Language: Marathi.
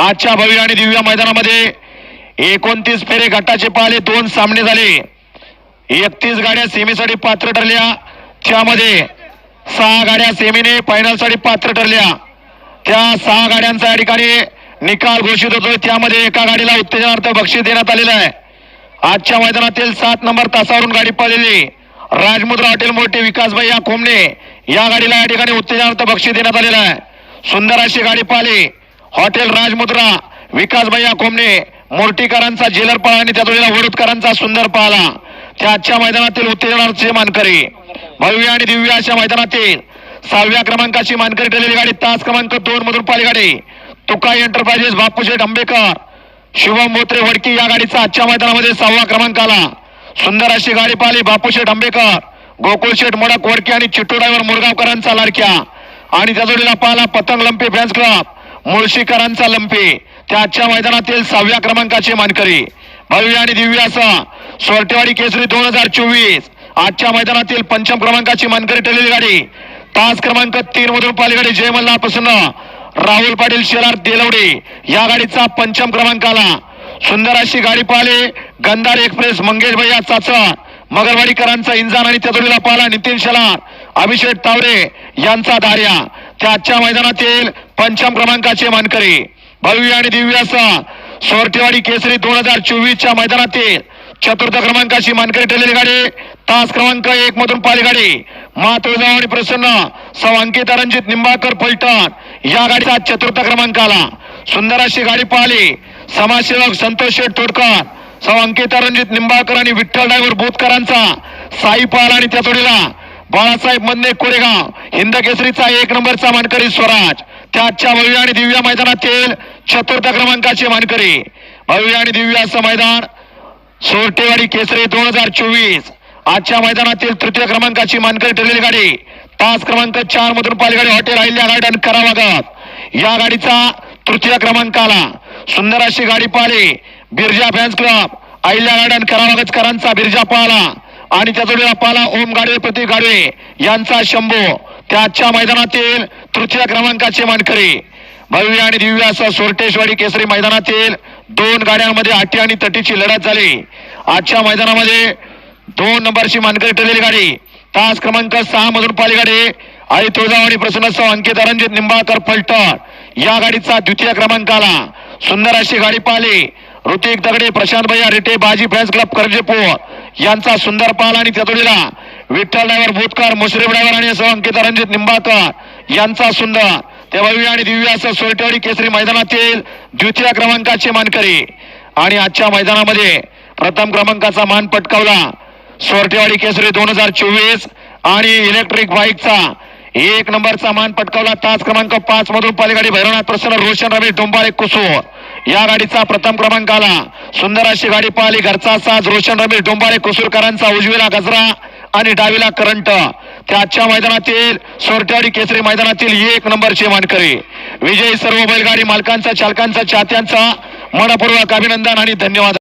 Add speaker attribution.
Speaker 1: आजच्या भव्य आणि दिव्य मैदानामध्ये एकोणतीस फेरे गटाचे पाहिले दोन सामने झाले. एकतीस गाड्या सेमीसाठी पात्र ठरल्या. त्यामध्ये सहा गाड्या सेमीने फायनलसाठी पात्र ठरल्या. त्या सहा गाड्यांचा या ठिकाणी निकाल घोषित होतोय. त्यामध्ये एका गाडीला उत्तेजनार्थ बक्षीस देण्यात आलेलं आहे. आजच्या मैदानातील सात नंबर तासावरून गाडी पाहिलेली राजमुद्रा हॉटेल मोठे विकासभाई या कोंबणे या गाडीला या ठिकाणी उत्तेजनार्थ बक्षीस देण्यात आलेलं आहे. सुंदर अशी गाडी पाहिली. हॉटेल राजमुद्रा विकास भैया कोमणे मोर्टीकरांचा जेलरपाळ आणि त्या जोडीला वडुतकरांचा सुंदर पाहला त्या आजच्या मैदानातील उत्तेजनाचे मानकरी. भव्य आणि दिव्य अशा मैदानातील सहाव्या क्रमांकाची मानकरी ठरलेली गाडी तास क्रमांक दोन मधून पाली गाडी. तुकाई एंटरप्राइजेस बापूशेठ आंबेकर शिवम मोत्रे वडकी या गाडीचा आजच्या मैदानामध्ये सहावा क्रमांक आला. सुंदर अशी गाडी पाहिली बापूशेठ आंबेकर गोकुळशेठ मोडक वडकी आणि चिट्टू ड्रायव्हर मुरगावकरांचा लाडक्या. आणि त्या जोडीला पाहिला पतंग लंपी फॅन्स क्लब. मुळशीकरांचा लंपे. त्या आजच्या मैदानातील सहाव्या क्रमांकाचे मानकरी. भव्य आणि दिव्य असं. सोरटेवाडी केसरी दोन हजार चोवीस. आजच्या मैदानातील पंचम क्रमांकाची मानकरी ठरलेली गाडी. तास क्रमांक तीन मधून पाहिली गाडी जय मल्हार प्रसन्न राहुल पाटील शिरार देलवडे या गाडीचा पंचम क्रमांक आला. सुंदर अशी गाडी पाहिले. गंधार एक्सप्रेस मंगेश भैया चाचा. मगरवाडीकरांचा इंजान आणि त्या पाला पाहिला नितीन शेलार अभिषेक तावरे यांचा दार्या. त्या आजच्या मैदानातील पंचम क्रमांकाचे मानकरी भव्य आणि दिव्य असं सोरटेवाडी केसरी दोन हजार चोवीसच्या मैदानातील चतुर्थ क्रमांकाची मानकरी ठरलेली गाडी तास क्रमांक एक मधून पाली गाडी. मा आणि प्रसन्न सौ अंकिता रणजित निंबाळकर फलटण या गाडीचा चतुर्थ क्रमांक आला. सुंदर अशी गाडी पाहिली. समाजसेवक संतोष शेठ तोडकर सौ अंकिता रणजित निंबाळकर आणि विठ्ठल ड्रायव्हर बोतकरांचा साई पाल आणि त्या जोडीला बाळासाहेब मंदे कोरेगाव हिंद केसरीचा एक नंबरचा मानकरी स्वराज. त्याच्या भव्य आणि दिव्य मैदानातील चतुर्थ क्रमांकाचे मानकरी. भव्य आणि दिव्य असं मैदान सोरटेवाडी केसरी दोन हजार चोवीस. आजच्या मैदानातील तृतीय क्रमांकाची मानकरी ठरलेली गाडी. तास क्रमांक चार मधून पाहिली गाडी हॉटेल अहिल्या गार्डन करावागत. या गाडीचा तृतीय क्रमांक आला. सुंदर अशी गाडी पाहिली Birja fans club Ahilya garden करावागतकरांचा Birja पाहला आणि त्या जोडीला पाला ओम गाडवे प्रतीक गाडवे यांचा शंभू. त्या आजच्या मैदानातील तृतीय क्रमांकाचे मानकरी. भव्य आणि दिव्य असं सोरटेश्वरी केसरी मैदानातील दोन गाड्यांमध्ये आटी आणि तटीची लढत झाली. आजच्या मैदानामध्ये दोन नंबरची मानकरी ठरलेली गाडी. तास क्रमांक सहा मधून पाली गाडी. आई तुळजावाडी प्रसन्न अंकित रणजित निंबाळकर फलटण. या गाडीचा द्वितीय क्रमांक आला. सुंदर अशी गाडी पाहिली. ऋतिक दगडे प्रशांत भैया रिटे बाजी फॅन्स क्लब करजेपूर यांचा सुंदर पाल आणि त्या विठ्ठल ड्रायव्हर भूतकर मुश्रीफ ड्रायव्हर आणि सह अंकित रणजित निंबाळकर. यांचा सुंदर ते भव्य आणि दिव्य असं केसरी मैदानातील द्वितीय क्रमांकाचे मानकरी. आणि आजच्या मैदानामध्ये प्रथम क्रमांकाचा मान पटकावला सोरटेवाडी केसरी दोन हजार चोवीस आणि इलेक्ट्रिक बाईकचा एक नंबरचा मान पटकावला. तास क्रमांक पाच मधून पालेगाडी भैरवनाथ प्रसन्न रोशन रमेश डोंबाळे कुसूर या गाडीचा प्रथम क्रमांक आला. सुंदर अशी गाडी पाहिली. घरचा साज रोशन रमेश डोंबाळे कुसूरकरांचा उजवीला गजरा आणि डावीला करंट. त्याच्या मैदानातील सोरटेवाडी केसरी मैदानातील एक नंबरचे मानकरी विजयी सर्व बैलगाडी मालकांचा चालकांचा चाहत्यांचा मनपूर्वक अभिनंदन आणि धन्यवाद.